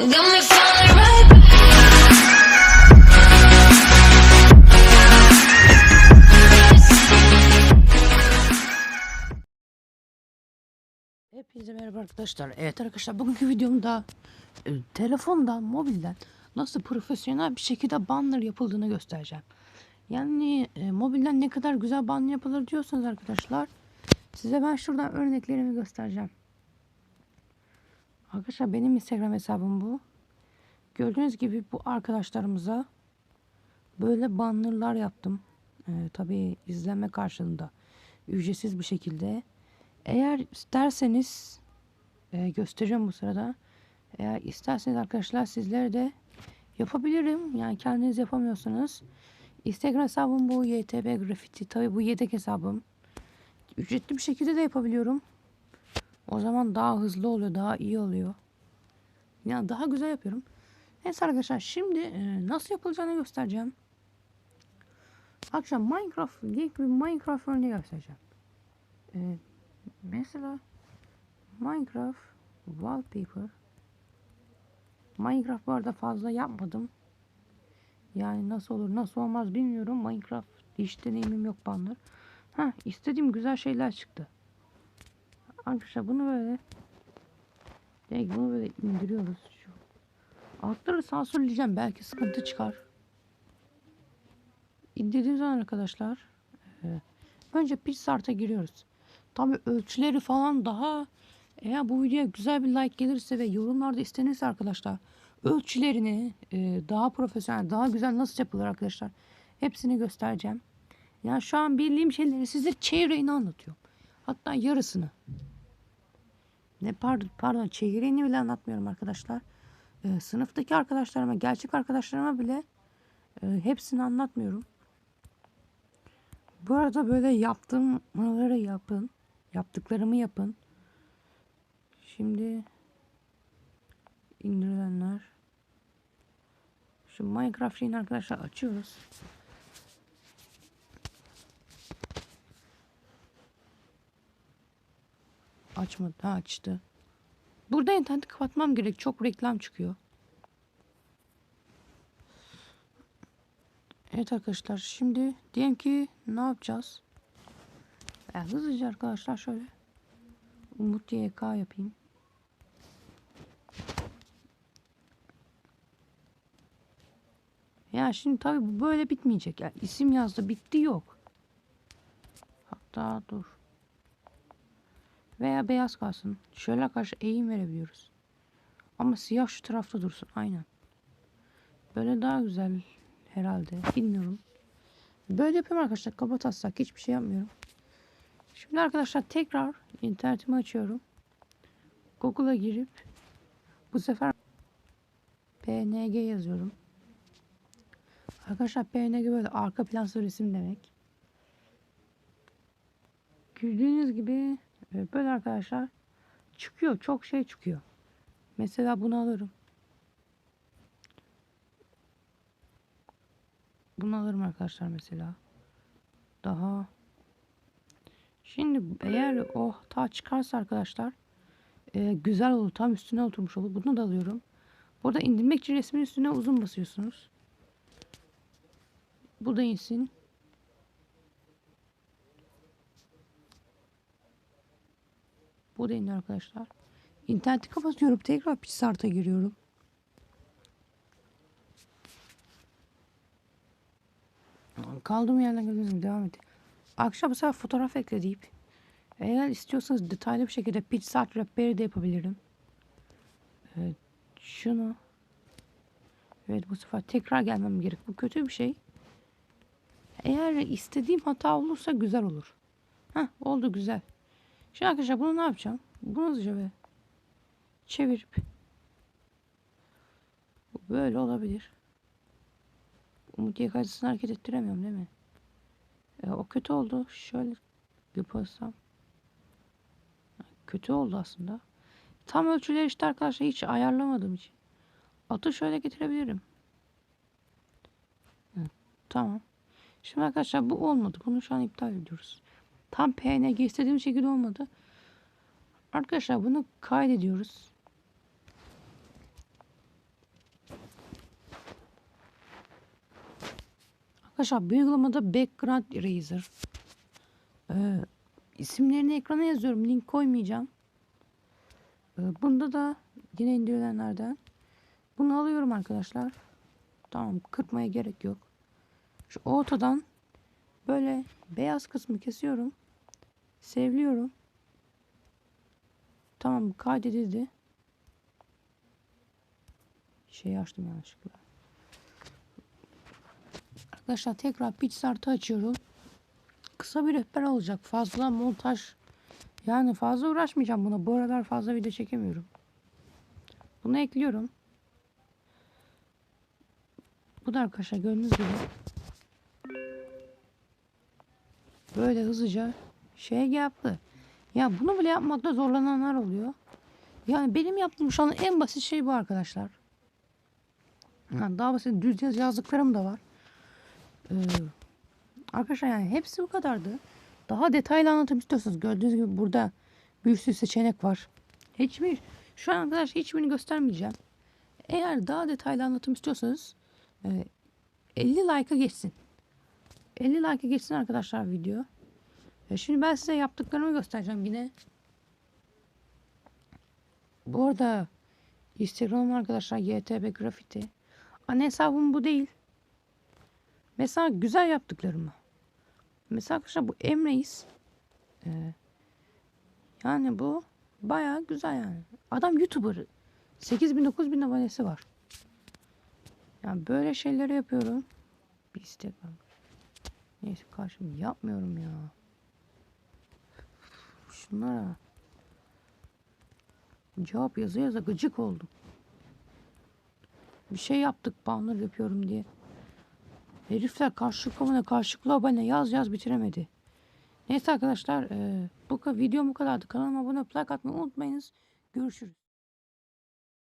Hepinize merhaba arkadaşlar. Evet arkadaşlar bugünkü videomda e, telefondan, mobilden nasıl profesyonel bir şekilde banner yapıldığını göstereceğim. Yani e, mobilden ne kadar güzel banner yapılır diyorsanız arkadaşlar size ben şuradan örneklerimi göstereceğim. Arkadaşlar benim Instagram hesabım bu. Gördüğünüz gibi bu arkadaşlarımıza böyle bannerlar yaptım. E, tabii izlenme karşılığında ücretsiz bir şekilde. Eğer isterseniz e, göstereceğim bu sırada. Eğer isterseniz arkadaşlar sizlere de yapabilirim. Yani kendiniz yapamıyorsanız. Instagram hesabım bu YTB Graffiti. Tabi bu yedek hesabım. Ücretli bir şekilde de yapabiliyorum. O zaman daha hızlı oluyor, daha iyi oluyor. Yani daha güzel yapıyorum. Neyse arkadaşlar şimdi e, nasıl yapılacağını göstereceğim. Akşam Minecraft, ilk bir Minecraft örneği göstereceğim. E, Mesela Minecraft wallpaper Minecraft bu arada fazla yapmadım. Yani nasıl olur nasıl olmaz bilmiyorum. Minecraft hiç deneyimim yok bandır. Ha istediğim güzel şeyler çıktı. Arkadaşlar bunu böyle direkt bunu böyle indiriyoruz. Şu. Altları sansürleyeceğim. Belki sıkıntı çıkar. İndirdiğim zaman arkadaşlar e, önce PixArt'a giriyoruz. Tabi ölçüleri falan daha eğer bu videoya güzel bir like gelirse ve yorumlarda istenirse arkadaşlar ölçülerini e, daha profesyonel daha güzel nasıl yapılır arkadaşlar hepsini göstereceğim. Yani şu an bildiğim şeyleri size çeyreğini anlatıyorum. Hatta yarısını. Ne pardon, pardon çeyreğini bile anlatmıyorum arkadaşlar. E, sınıftaki arkadaşlarıma gerçek arkadaşlarıma bile e, hepsini anlatmıyorum. Bu arada böyle yaptığımları yapın. Yaptıklarımı yapın. Şimdi indirilenler. Şu Minecraft arkadaşlar açıyoruz. Açmadı. Ha açtı. Burada interneti kapatmam gerek. Çok reklam çıkıyor. Evet arkadaşlar şimdi diyelim ki ne yapacağız? Ben hızlıca arkadaşlar şöyle Umut YK yapayım. Ya şimdi tabii bu böyle bitmeyecek. Yani isim yazdı bitti yok. Hatta dur. Veya beyaz kalsın. Şöyle karşı eğim verebiliyoruz. Ama siyah şu tarafta dursun. Aynen. Böyle daha güzel herhalde. Bilmiyorum. Böyle yapıyorum arkadaşlar. Kaba taslak. Hiçbir şey yapmıyorum. Şimdi arkadaşlar tekrar internetimi açıyorum. Google'a girip bu sefer PNG yazıyorum. Arkadaşlar PNG böyle arka plansız resim demek. Gördüğünüz gibi böyle arkadaşlar çıkıyor. Çok şey çıkıyor. Mesela bunu alırım. Bunu alırım arkadaşlar mesela. Daha Şimdi eğer o hata çıkarsa arkadaşlar e, güzel olur. Tam üstüne oturmuş olur. Bunu da alıyorum. Burada indirmek için resmin üstüne uzun basıyorsunuz. Bu da insin. Bu da indi arkadaşlar. İnterneti kapatıyorum. Tekrar Pixart'a giriyorum. Kaldığım yerden gördüğünüz devam edin. Akşam sefer fotoğraf ekle deyip eğer istiyorsanız detaylı bir şekilde PixArt Repair'i de yapabilirim. Evet, şunu Evet bu sefer tekrar gelmem gerek. Bu kötü bir şey. Eğer istediğim hata olursa güzel olur. Heh oldu güzel. Şimdi arkadaşlar bunu ne yapacağım? Bunu hızlıca böyle çevirip bu böyle olabilir. Umut yakacısını hareket ettiremiyorum değil mi? E, o kötü oldu. Şöyle yaparsam. Kötü oldu aslında. Tam ölçüleri işte arkadaşlar hiç ayarlamadığım için. Atı şöyle getirebilirim. Evet, tamam. Şimdi arkadaşlar bu olmadı. Bunu şu an iptal ediyoruz. Tam PNG istediğim şekilde olmadı. Arkadaşlar bunu kaydediyoruz. Arkadaşlar bu uygulamada Background Eraser. Ee, isimlerini ekrana yazıyorum. Link koymayacağım. Ee, bunda da yine indirilenlerden. Bunu alıyorum arkadaşlar. Tamam kırpmaya gerek yok. Şu ortadan böyle beyaz kısmı kesiyorum. Sevliyorum. Tamam kaydedildi. Şeyi açtım yanlışlıkla. Arkadaşlar tekrar PixArt'ı açıyorum. Kısa bir rehber olacak. Fazla montaj yani fazla uğraşmayacağım buna. Bu aralar fazla video çekemiyorum. Bunu ekliyorum. Bu da arkadaşlar gördüğünüz gibi böyle hızlıca şey yaptı. Ya bunu bile yapmakta zorlananlar oluyor. Yani benim yaptığım şu an en basit şey bu arkadaşlar. Yani daha basit düz yaz yazdıklarım da var. Ee, arkadaşlar yani hepsi bu kadardı. Daha detaylı anlatım istiyorsanız gördüğünüz gibi burada bir sürü seçenek var. Hiçbir şu an arkadaşlar hiçbirini göstermeyeceğim. Eğer daha detaylı anlatım istiyorsanız e, 50 like'a geçsin. 50 like'a geçsin arkadaşlar video. E, şimdi ben size yaptıklarımı göstereceğim yine. Bu arada Instagram arkadaşlar YTB Graffiti. Ana hesabım bu değil. Mesela güzel yaptıklarımı. Mesela arkadaşlar bu Emreis. Ee, yani bu bayağı güzel yani. Adam YouTuber. 8000 9000 abonesi var. Yani böyle şeyleri yapıyorum. Bir istek. Neyse karşım yapmıyorum ya. Şunlara. Cevap yazı yaza gıcık oldum. Bir şey yaptık banner yapıyorum diye. Herifler karşılıklı abone karşılıklı abone yaz yaz bitiremedi. Neyse arkadaşlar e, bu video bu kadardı. Kanalıma abone like atmayı unutmayınız. Görüşürüz.